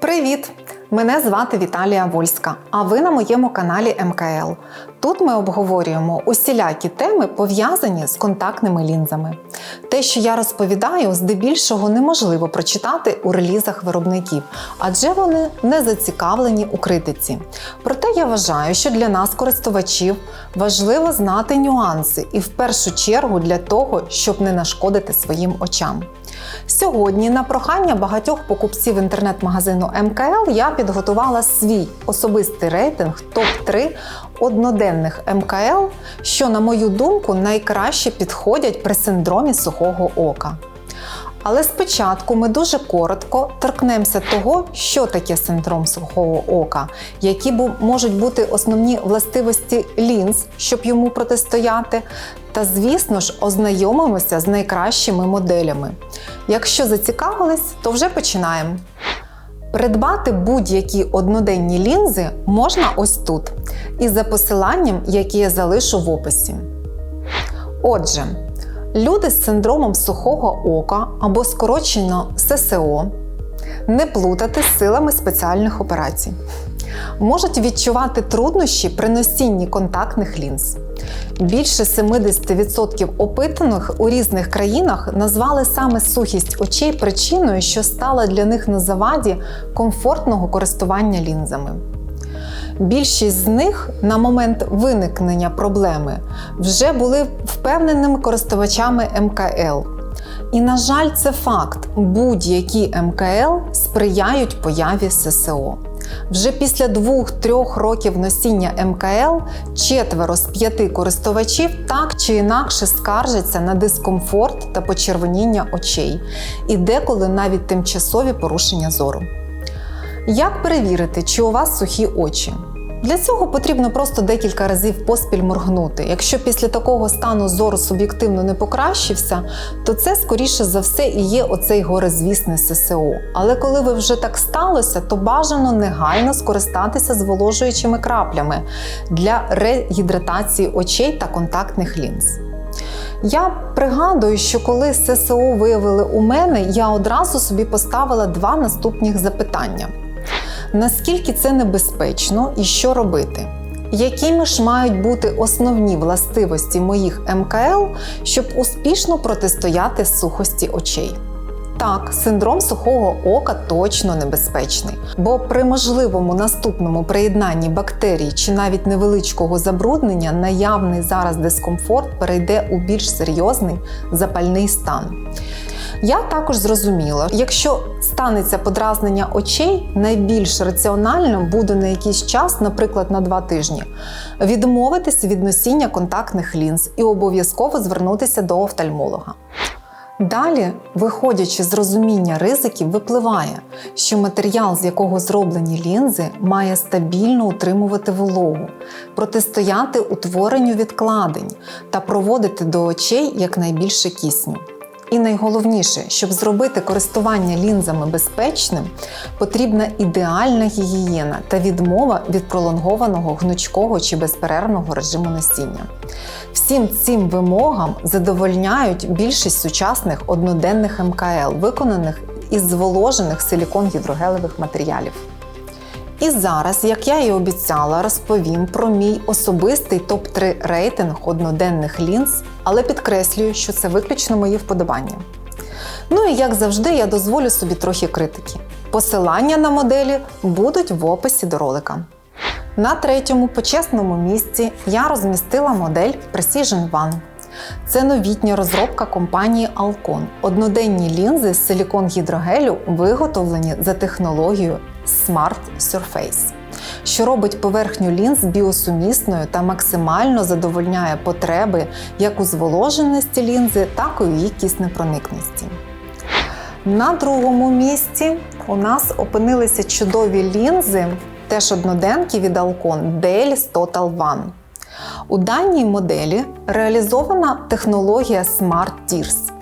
Привіт! Мене звати Віталія Вольська, а ви на моєму каналі МКЛ. Тут ми обговорюємо усілякі теми, пов'язані з контактними лінзами. Те, що я розповідаю, здебільшого неможливо прочитати у релізах виробників, адже вони не зацікавлені у критиці. Проте я вважаю, що для нас, користувачів, важливо знати нюанси і в першу чергу для того, щоб не нашкодити своїм очам. Сьогодні, на прохання багатьох покупців інтернет-магазину МКЛ, я підготувала свій особистий рейтинг топ-3 одноденних МКЛ, що, на мою думку, найкраще підходять при синдромі сухого ока. Але спочатку ми дуже коротко торкнемося того, що таке синдром сухого ока, які можуть бути основні властивості лінз, щоб йому протистояти. Та, звісно ж, ознайомимося з найкращими моделями. Якщо зацікавились, то вже починаємо. Придбати будь-які одноденні лінзи можна ось тут, і за посиланням, яке я залишу в описі. Отже, люди з синдромом сухого ока або скорочено ССО не плутати з силами спеціальних операцій. Можуть відчувати труднощі при носінні контактних лінз. Більше 70% опитаних у різних країнах назвали саме сухість очей причиною, що стала для них на заваді комфортного користування лінзами. Більшість з них на момент виникнення проблеми вже були впевненими користувачами МКЛ. І, на жаль, це факт: будь-які МКЛ сприяють появі ССО. Вже після 2-3 років носіння МКЛ четверо з п'яти користувачів так чи інакше скаржаться на дискомфорт та почервоніння очей, і деколи навіть тимчасові порушення зору. Як перевірити, чи у вас сухі очі? Для цього потрібно просто декілька разів поспіль моргнути. Якщо після такого стану зору суб'єктивно не покращився, то це скоріше за все і є оцей горизвісний ССО. Але коли ви вже так сталося, то бажано негайно скористатися зволожуючими краплями для регідратації очей та контактних лінз. Я пригадую, що коли ССО виявили у мене, я одразу собі поставила два наступних запитання: наскільки це небезпечно і що робити? Якими ж мають бути основні властивості моїх МКЛ, щоб успішно протистояти сухості очей? Так, синдром сухого ока точно небезпечний, бо при можливому наступному приєднанні бактерій чи навіть невеличкого забруднення наявний зараз дискомфорт перейде у більш серйозний запальний стан. Я також зрозуміла, якщо станеться подразнення очей, найбільш раціонально буде на якийсь час, наприклад, на два тижні, відмовитися від носіння контактних лінз і обов'язково звернутися до офтальмолога. Далі, виходячи з розуміння ризиків, випливає, що матеріал, з якого зроблені лінзи, має стабільно утримувати вологу, протистояти утворенню відкладень та проводити до очей якнайбільше кисню. І найголовніше, щоб зробити користування лінзами безпечним, потрібна ідеальна гігієна та відмова від пролонгованого гнучкого чи безперервного режиму носіння. Всім цим вимогам задовольняють більшість сучасних одноденних МКЛ, виконаних із зволожених силікон-гідрогелевих матеріалів. І зараз, як я і обіцяла, розповім про мій особистий топ-3 рейтинг одноденних лінз, але підкреслюю, що це виключно мої вподобання. Ну і як завжди, я дозволю собі трохи критики. Посилання на моделі будуть в описі до ролика. На третьому почесному місці я розмістила модель Precision One. Це новітня розробка компанії Alcon. Одноденні лінзи з силікон-гідрогелю виготовлені за технологією Smart Surface, що робить поверхню лінз біосумісною та максимально задовольняє потреби як у зволоженості лінзи, так і у її киснепроникності. На другому місці у нас опинилися чудові лінзи, теж одноденки від Alcon Delis Total One. У даній моделі реалізована технологія Smart Tears,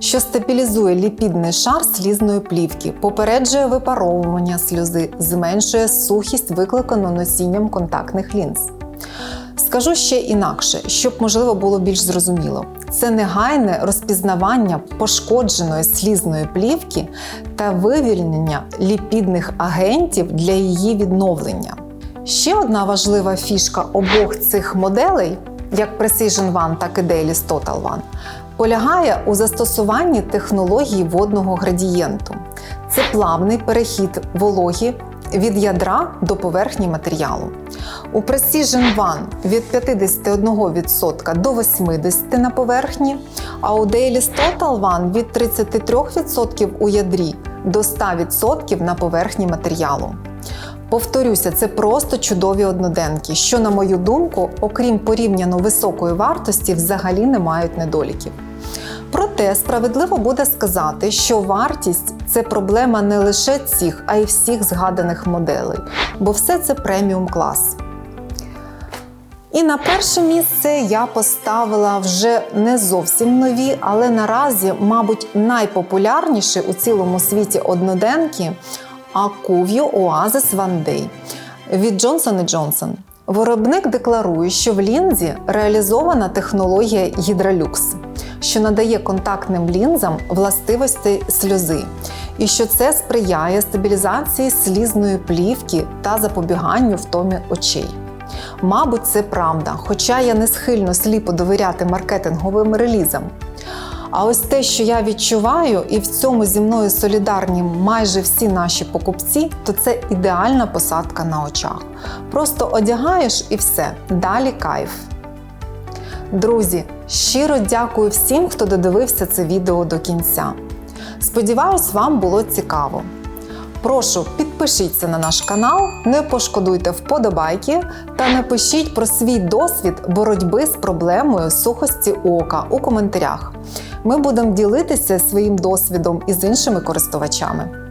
що стабілізує ліпідний шар слізної плівки, попереджує випаровування сльози, зменшує сухість, викликану носінням контактних лінз. Скажу ще інакше, щоб можливо було більш зрозуміло. це негайне розпізнавання пошкодженої слізної плівки та вивільнення ліпідних агентів для її відновлення. Ще одна важлива фішка обох цих моделей, як Precision One, так і Dailies Total One, полягає у застосуванні технології водного градієнту. Це плавний перехід вологі від ядра до поверхні матеріалу. У Precision One від 51% до 80% на поверхні, а у Dailies Total One від 33% у ядрі до 100% на поверхні матеріалу. Повторюся, це просто чудові одноденки, що, на мою думку, окрім порівняно високої вартості, взагалі не мають недоліків. Проте справедливо буде сказати, що вартість це проблема не лише цих, а й всіх згаданих моделей, бо все це преміум клас. І на перше місце я поставила вже не зовсім нові, але наразі, мабуть, найпопулярніші у цілому світі одноденки Acuvio Oasis One Day від Johnson Johnson. Виробник декларує, що в лінзі реалізована технологія Hydralux, що надає контактним лінзам властивості сльози, і що це сприяє стабілізації слізної плівки та запобіганню втомі очей. Мабуть, це правда, хоча я не схильно сліпо довіряти маркетинговим релізам. А ось те, що я відчуваю, і в цьому зі мною солідарні майже всі наші покупці, то це ідеальна посадка на очах. Просто одягаєш і все, далі кайф. Друзі, щиро дякую всім, хто додивився це відео до кінця. Сподіваюсь, вам було цікаво. Прошу, підпишіться на наш канал, не пошкодуйте вподобайки та напишіть про свій досвід боротьби з проблемою сухості ока у коментарях. Ми будемо ділитися своїм досвідом із іншими користувачами.